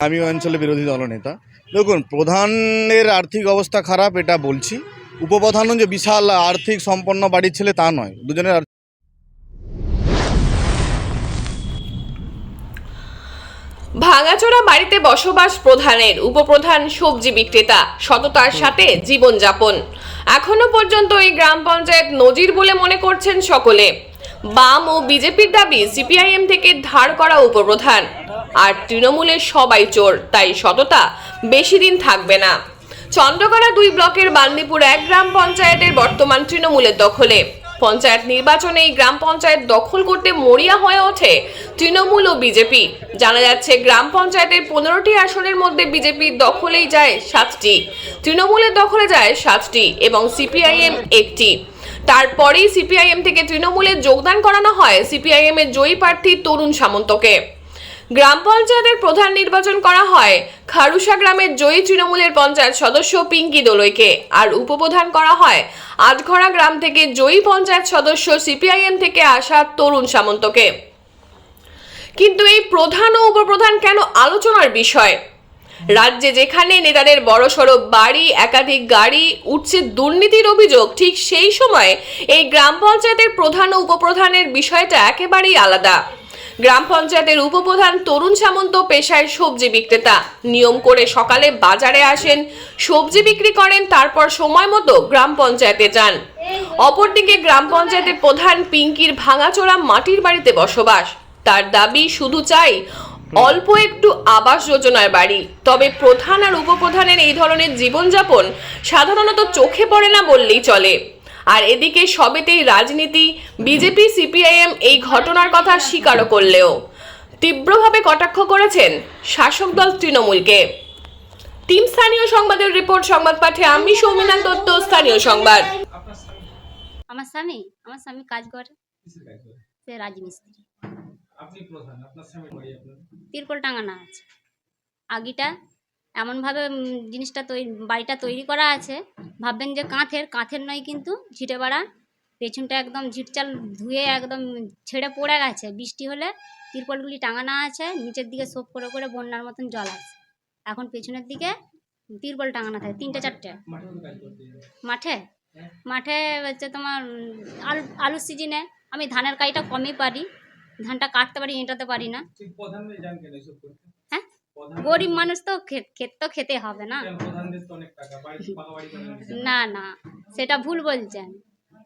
আমি অঞ্চলে বিরোধী দলনেতা। দেখুন, প্রধানের আর্থিক অবস্থা খারাপ, এটা বলছি। উপপ্রধানও যে বিশাল আর্থিক সম্পন্ন বাড়ির ছেলে তা নয়, দুজনের ভাঙাচোরা বাড়িতে বসবাস প্রধানের উপপ্রধান সবজি বিক্রেতা। সততার সাথে জীবনযাপন। এখনও পর্যন্ত এই গ্রাম পঞ্চায়েত নজির বলে মনে করছেন সকলে। বাম ও বিজেপির দাবি সিপিআইএম থেকে ধার করা উপপ্রধান। আর তৃণমূলের সবাই চোর, তাই সততা বেশি দিন থাকবে না। চন্দ্রকোনা দুই ব্লকের বান্দিপুর এক গ্রাম পঞ্চায়েতের বর্তমান তৃণমূলের দখলে। পঞ্চায়েত নির্বাচনে গ্রাম পঞ্চায়েত দখল করতে মরিয়া হয়ে ওঠে তৃণমূল ও বিজেপি। জানা যাচ্ছে, গ্রাম পঞ্চায়েতের পনেরোটি আসনের মধ্যে বিজেপির দখলেই যায় সাতটি। তৃণমূলের দখলে যায় সাতটি এবং সিপিআইএম একটি। তারপরেই সিপিআইএম থেকে তৃণমূলে যোগদান করানো হয় সিপিআইএম এর জয়ী প্রার্থী তরুণ সামন্তকে। গ্রাম পঞ্চায়েতের প্রধান নির্বাচন করা হয়। খারুসা গ্রামের জয়ী তৃণমূলের পঞ্চায়েত সদস্য পিঙ্কি দোলইকে। আর উপপ্রধান করা হয় আটঘরা গ্রাম থেকে জয়ী পঞ্চায়েত সদস্য সিপিআইএম থেকে আসা তরুণ সামন্তকে। কিন্তু এই প্রধান ও উপপ্রধান কেন আলোচনার বিষয়? রাজ্যে যেখানে নেতাদের বড়সড় বাড়ি, একাধিক গাড়ি, উঠছে দুর্নীতির অভিযোগ, ঠিক সেই সময় এই গ্রাম পঞ্চায়েতের প্রধান ও উপপ্রধানের বিষয়টা একেবারেই আলাদা। গ্রাম পঞ্চায়েতের উপপ্রধান তরুণ সামন্ত পেশায় সবজি বিক্রেতা। নিয়ম করে সকালে বাজারে আসেন, সবজি বিক্রি করেন, তারপর সময় মতো গ্রাম পঞ্চায়েতে যান। অপরদিকে গ্রাম পঞ্চায়েতের প্রধান পিঙ্কির ভাঙাচোরা মাটির বাড়িতে বসবাস। তার দাবি, শুধু চাই অল্প একটু আবাস যোজনার বাড়ি। তবে প্রধান আর উপপ্রধানের এই ধরনের জীবনযাপন সাধারণত চোখে পড়ে না বললেই চলে। আর এদিকে সবেতেই রাজনীতি বিজেপি সিপিআইএম এই ঘটনার কথা স্বীকারও করলেও। তীব্রভাবে কটাক্ষ করেছেন শাসক দল তৃণমূলকে। টিম স্থানীয় সংবাদের রিপোর্ট সংবাদ পাঠে আমি সৌমিনা দত্ত স্থানীয় সংবাদ। আমার স্বামী? আমার স্বামী কাজ করে? সে রাজমিস্ত্রি। আপনি প্রধান আপনার স্বামীর বাড়ি আপনার? তিরপল টাঙানো আছে। আগিটা এমনভাবে জিনিসটা তৈরি বাড়িটা তৈরি করা আছে। ভাববেন যে কাঁথের কাঁথের নয় কিন্তু ঝিটে বাড়া। পেছনটা একদম ঝিটচাল ধুয়ে একদম ছেড়ে পড়ে গেছে। বৃষ্টি হলে তিরপলগুলি টাঙানো আছে নিচের দিকে সোপ করে করে বন্যার মতন জল আছে এখন পেছনের দিকে তিরপল টাঙানো থাকে তিনটে চারটে। মাঠে। মাঠে হচ্ছে তোমার আলু আলুর সিজনে আমি ধানের কাজটা কমই পারি। ধানটা কাটতে পারি এঁটাতে পারি না। হ্যাঁ? গরিব মানুষ তো খেত তো খেতে হবে না। না না সেটা ভুল বলছেন।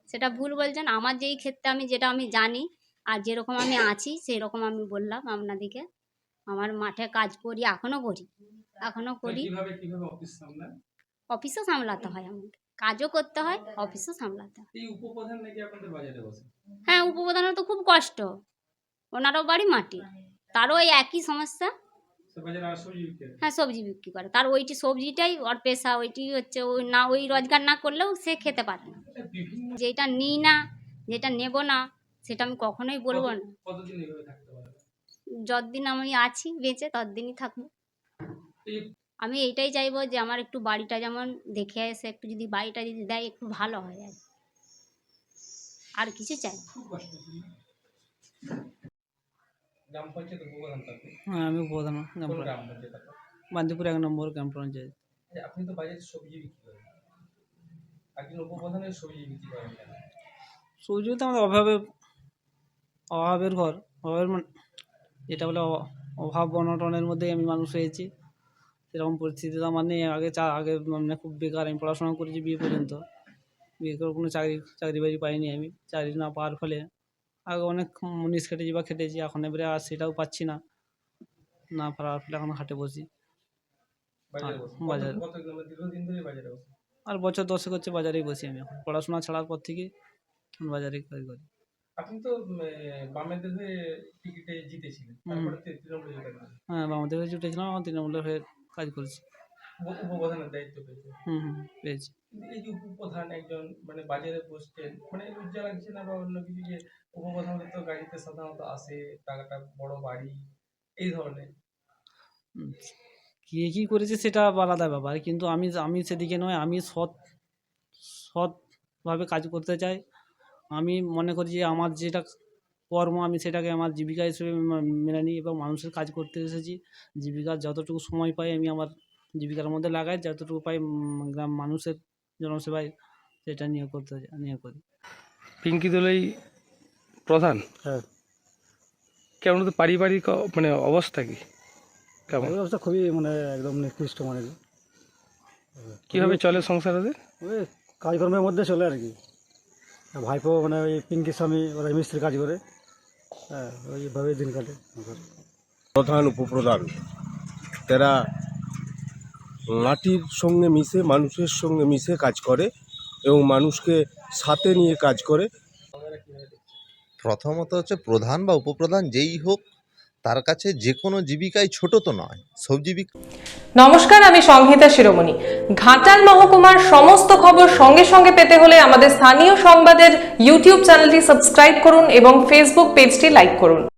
সেটা ভুল বলছেন। আমার যেই ক্ষেত্রে আমি যেটা আমি জানি আর যেরকম আমি আছি সেই রকম আমি বললাম আপনাদেরকে। আমার মাঠে কাজ করি এখনও করি এখনও করি। অফিসও সামলাতে হয় আমাকে। কাজও করতে হয় অফিসও সামলাতে হয়। এই হ্যাঁ উপপ্রধানের তো খুব কষ্ট। ওনারও বাড়ি মাটি। তারও ওই একই সমস্যা। হ্যাঁ সবজি বিক্রি করে। তার ওইটি সবজিটাই ওর পেশা ওইটি হচ্ছে ওই না ওই রোজগার না করলেও সে খেতে পারে না। যেটা নিই না যেটা নেব না সেটা আমি কখনোই বলব না। যতদিন আমি আছি বেঁচে ততদিনই থাকব। আমি এইটাই চাইব যে আমার একটু বাড়িটা যেমন দেখে এসে একটু যদি বাড়িটা যদি দেয় একটু ভালো হয়। আর কিছু চাই না। খুব কষ্ট হচ্ছে না? গ্রাম পঞ্চায়েত উপপ্রধান আপনি হ্যাঁ আমি প্রধান গ্রাম গ্রাম পঞ্চায়েত বান্দিপুর এক নম্বর গ্রাম পঞ্চায়েত। আপনি তো বাজারে সবজি বিক্রি করেন? একজন উপপ্রধানের সবজি বিক্রি করেন সবজি তো আমাদের অভাবে অভাবের ঘর। অভাবের মানে যেটা বলে অভাব অনটনের মধ্যেই আমি মানুষ হয়েছি। সেরকম পরিস্থিতি তো আমার নেই। আগে চা আগে মানে খুব বেকার। আমি পড়াশোনা করেছি বিয়ে পর্যন্ত। বিয়ে করে কোনো চাকরি চাকরি বাকরি পাইনি আমি। চাকরি না পাওয়ার ফলে আগে অনেক মুনিশ খেটেছি বা খেটেছি এখন এবারে আর সেটাও পাচ্ছি না। না পাওয়ার ফলে এখন হাটে বসি। বাজারে আর বছর দশেক হচ্ছে বাজারেই বসি আমি এখন। পড়াশোনা ছাড়ার পর থেকে বাজারে কাজ করি। আপনি তো বামেদের হয়ে টিকিটে জিতেছিলেন। তারপরে তৃণমূলে হ্যাঁ বামদের হয়ে জুটেছিলাম আমার তৃণমূলের হয়ে কাজ করেছি। উপপ্রধানের দায়িত্ব পেয়েছে। পেয়েছি। এই যে উপপ্রধান একজন মানে বাজারে বসছেন মানে লজ্জা লাগছে না বা অন্য কিছু যে উপপ্রধানদের তো গাড়িতে সাধারণত আসে টাকাটা বড় বাড়ি এই ধরনের। কে কী করেছে সেটা আলাদা ব্যাপার কিন্তু আমি আমি সেদিকে নয় আমি সৎ সৎভাবে কাজ করতে চাই। আমি মনে করি যে আমার যেটা কর্ম আমি সেটাকে আমার জীবিকা হিসেবে মেনে নিই এবং মানুষের কাজ করতে এসেছি। জীবিকার যতটুকু সময় পাই আমি আমার জীবিকার মধ্যে লাগাই যতটুকু পাই গ্রাম মানুষের জনসেবায় সেটা নিয়ে করতে নিয়ে করি। পিঙ্কি দোলাই প্রধান? হ্যাঁ। কেমন তো পারিবারিক মানে অবস্থা কি? কেমন? অবস্থা খুবই মানে একদম নিকৃষ্ট মানে কীভাবে চলে সংসার ওদের? ওই কাজকর্মের মধ্যে চলে আর কি। ভাইপো মানে ওই পিঙ্কি স্বামী ওরা মিস্ত্রি কাজ করে। হ্যাঁ ওইভাবে দিন কাটে আমার। প্রধান উপপ্রধান। তারা মাটির সঙ্গে মিশে মানুষের সঙ্গে মিশে কাজ করে এবং মানুষকে সাথে নিয়ে কাজ করে। প্রথমত হচ্ছে প্রধান বা উপপ্রধান যেই হোক তার কাছে যে কোনো জীবিকাই ছোট তো নয় সবজি নমস্কার আমি সংহিতা শিরোমণি। ঘাটাল মহকুমার সমস্ত খবর সঙ্গে সঙ্গে পেতে হলে আমাদের স্থানীয় সংবাদের ইউটিউব চ্যানেলটি সাবস্ক্রাইব করুন এবং ফেসবুক পেজটি লাইক করুন।